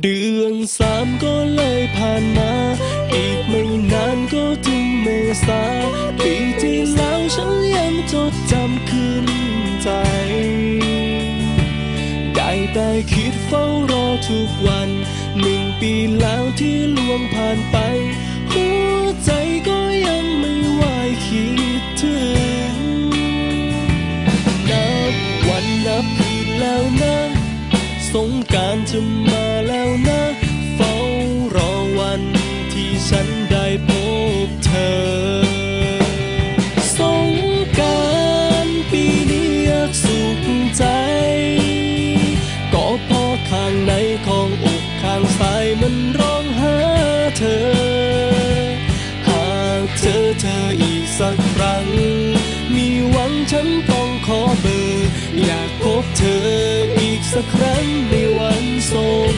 เดือนสามก็เลยผ่านมา อีกไม่นานก็ถึงเมษาปีที่แล้วฉันยังจดจำขึ้นใจ ได้แต่คิดเฝ้ารอทุกวัน หนึ่งปีแล้วที่ล่วงผ่านไป เธออีกสักครั้งในวันสง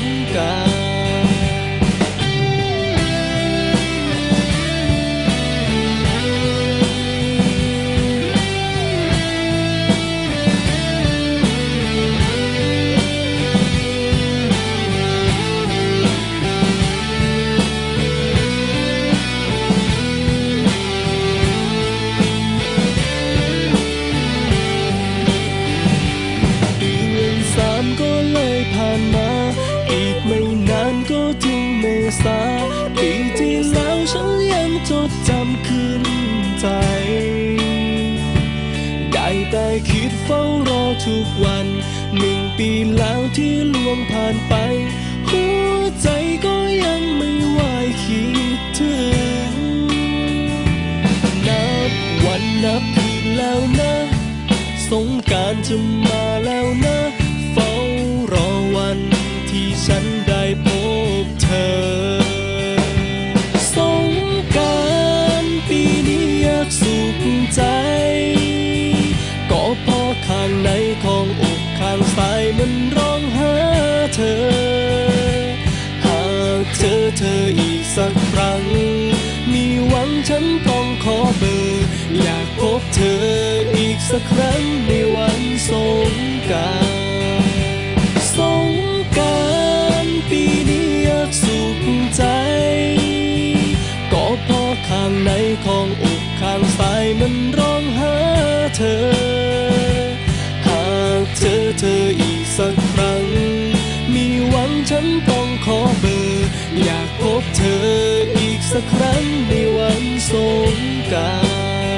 ทุกวันหนึ่งปีแล้วที่ล่วงผ่านไป หัวใจก็ยังไม่ไหวคิดถึง นับวันนับคืนแล้วนะ สงการจะมาแล้วนะ เฝ้ารอวันที่ฉัน ฉันต้องขอเบอร์อยากพบเธออีกสักครั้งในวันสงกรารสงกรารปีนี้อยากสุขใจ ก็เพอข้างในของอกข้างซ้ายมันร้องหาเธอ หากเจอเธออีกสักครั้ง มีหวังฉันต้องขอเบอร์อยากพบเธออีกสักครั้ง กา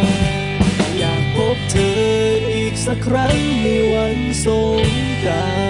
รอยากพบเธออีกสักครั้งในวันสงกราร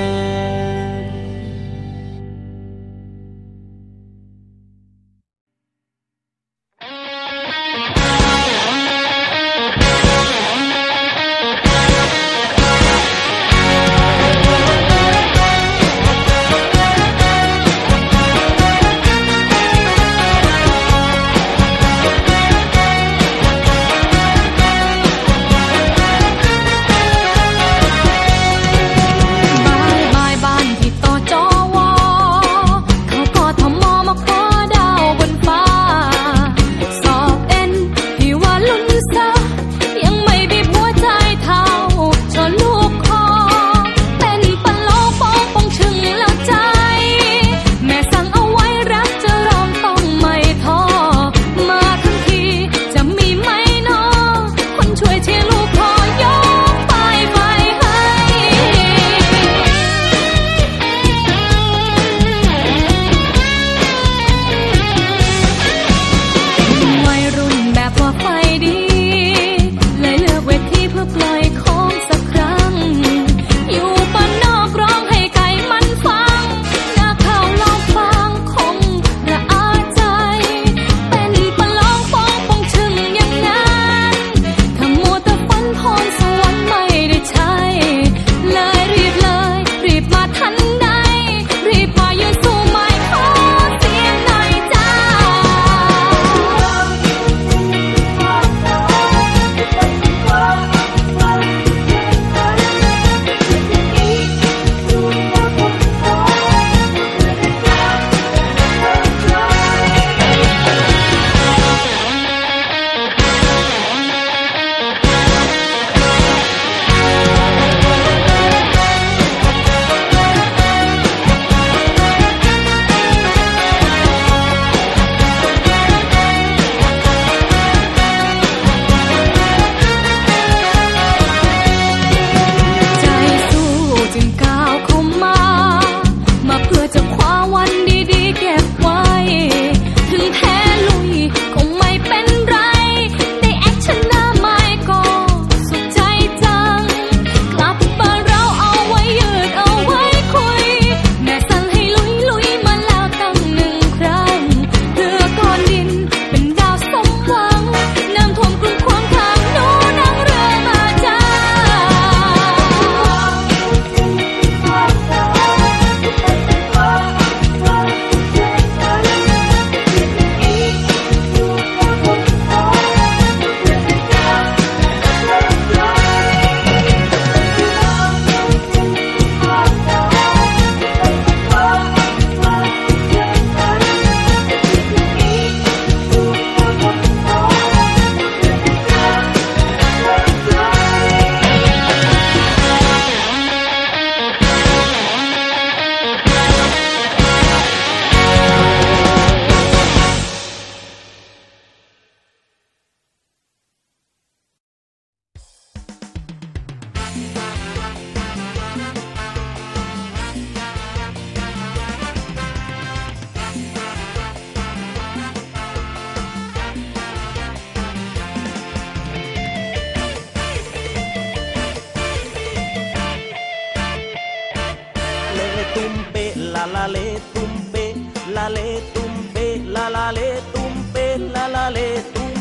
มเปลาลาเลตุมเปลาลาเลตุม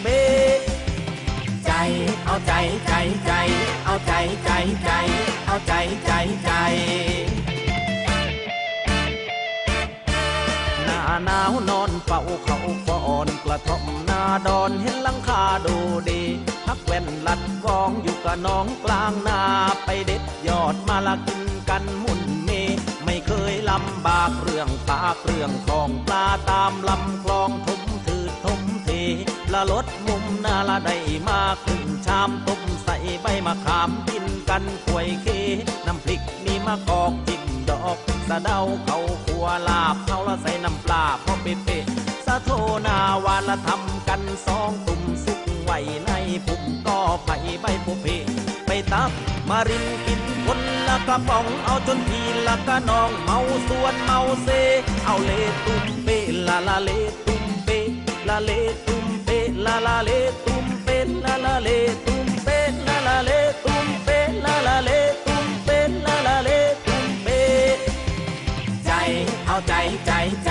เปใจเอาใจใจใจเอาใจใจใจเอาใจใจใจ หนาวนอนเฝ้าเขาฟอนกระท่อมนาดอนเห็นลังคาดูดีพักแว่นลัดกองอยู่กับน้องกลางนาไปเด็ดยอดมาละกินกันมุนเม ไม่เคยลำบากเรื่องปลาเรื่องของปลาตามลำคลองทม ทมเทละลดมุมนาละได้มาครึ่งชามต้มใส่ใบมะขามกินกันควยเค น้ำพริกมีมะกอกจิ้มดอก สะเดาเขาขัวลาบเขาละใส่น้ำปลาพอเป๊ะสะโทนาวาละทำกันสองตุ่มสุกไหวในปุ่มก็ไผใบปุเพไปตับมารินกินคนละกระป๋องเอาจนทีละกะนองเมาส่วนเมาเซ เอาเลตุมเปละละเลตุม ละเลตุมเปละละเลตุมเปละละเลตุมเปละละเลตุมเปละละเลตุมเปละละเลตุมเปใจเอาใจใจใจ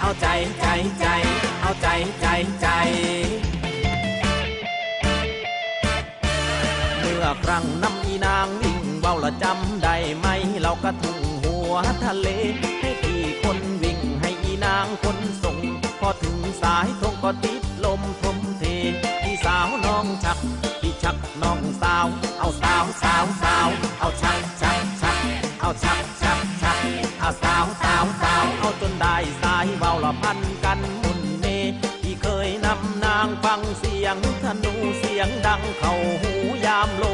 เอาใจใจใจเอาใจใจใจเมื่อครั้งน้ำอีนางวิ่งเบาละจำได้ไหมเรากระทุ่งหัวทะเลให้พี่คนวิ่งให้อีนางคนส่งพอถึง สายทงก็ติดลมทมเทพี่สาวน้องชักพี่ชักน้องสาว เอาสาวสาวสาวเอาชักชักชักเอาชักชักชักเอาสาวสาวสาวเอาจนได้สายเบาละพันกันมุนเมที่เคยนำนางฟังเสียงธนูเสียงดังเข้าหูยามลม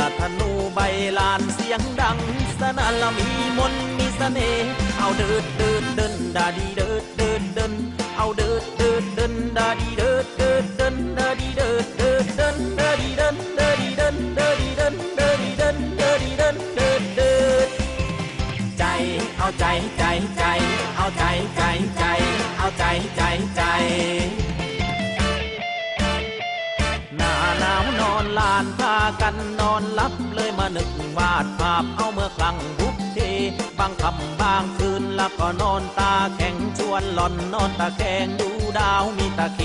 ละธนูใบลานเสียงดัง สนั่นละมีมนมีเสน่ห์เอาเดิดเดิดเดินดาดีเดิดเดิดเดินเอาเดิดเดิดเดินดาดีเดิดเดิดเดินดาดีเดิดเดิดเดินดาดีเดินเดาดีเดินดาดีเดินเดาดีเดินดาดีเดินเดิดเดิดใจเอาใจใจใจ เอาใจใจใจ เอาใจใจใจหน้าหนาวนอนลานพากันนอน วาดภาพเอาเมื่อครั้งบุกเทบางคำบางคืนแล้วก็นอนตาแข็งชวนหล่อนนอนตาแข็งดูดาวมีตาเค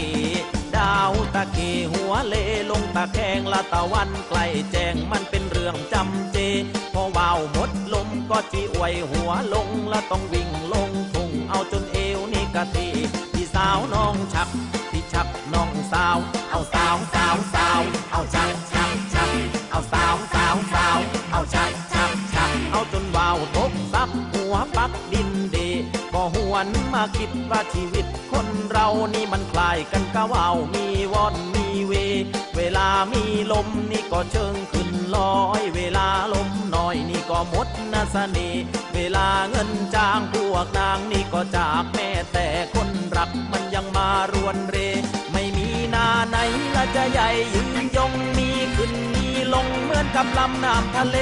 ดาวตาเคหัวเลลงตาแข็งละตะวันใกล้แจ้งมันเป็นเรื่องจำเจ พอว่าวหมดลมก็จีอวยหัวลงแล้วต้องวิ่งลงทุ่งเอาจนเอวนี่กะทีพี่สาวน้องชักพี่ชักน้องสาว เอาสาวสาวสาวเอาชักชัก เอาวตกซับหัวปักดินเดบ่หวนมาคิดว่าชีวิตคนเรานี่มันคล้ายกันกะว่าวมีวอนมีเว เวลามีลมนี่ก็เชิงขึ้นลอย เวลาลมน้อยนี่ก็หมดนาสน่ห์เวลาเงินจ้างพวกนางนี่ก็จากแม่แต่คนรักมันยังมารวนเร จะใหญ่ยิ่งยงมีขึ้นมีลงเหมือนกับลำน้ำทะเล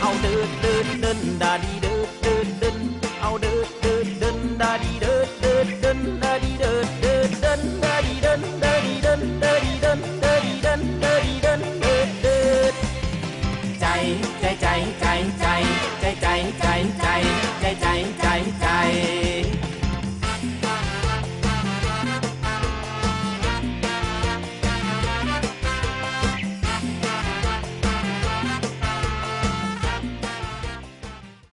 เอาเดินเดินเดินดาดีเดินเดินเดินเอาเดินเดินเดินดาดีเดินเดินเดินดาดีเดินเดินเดินดาดีเดินดาดีเดินดาดีเดินดาดีเดินดาดีเดินเดินเดินใจใจใจใจใจใจใจใจ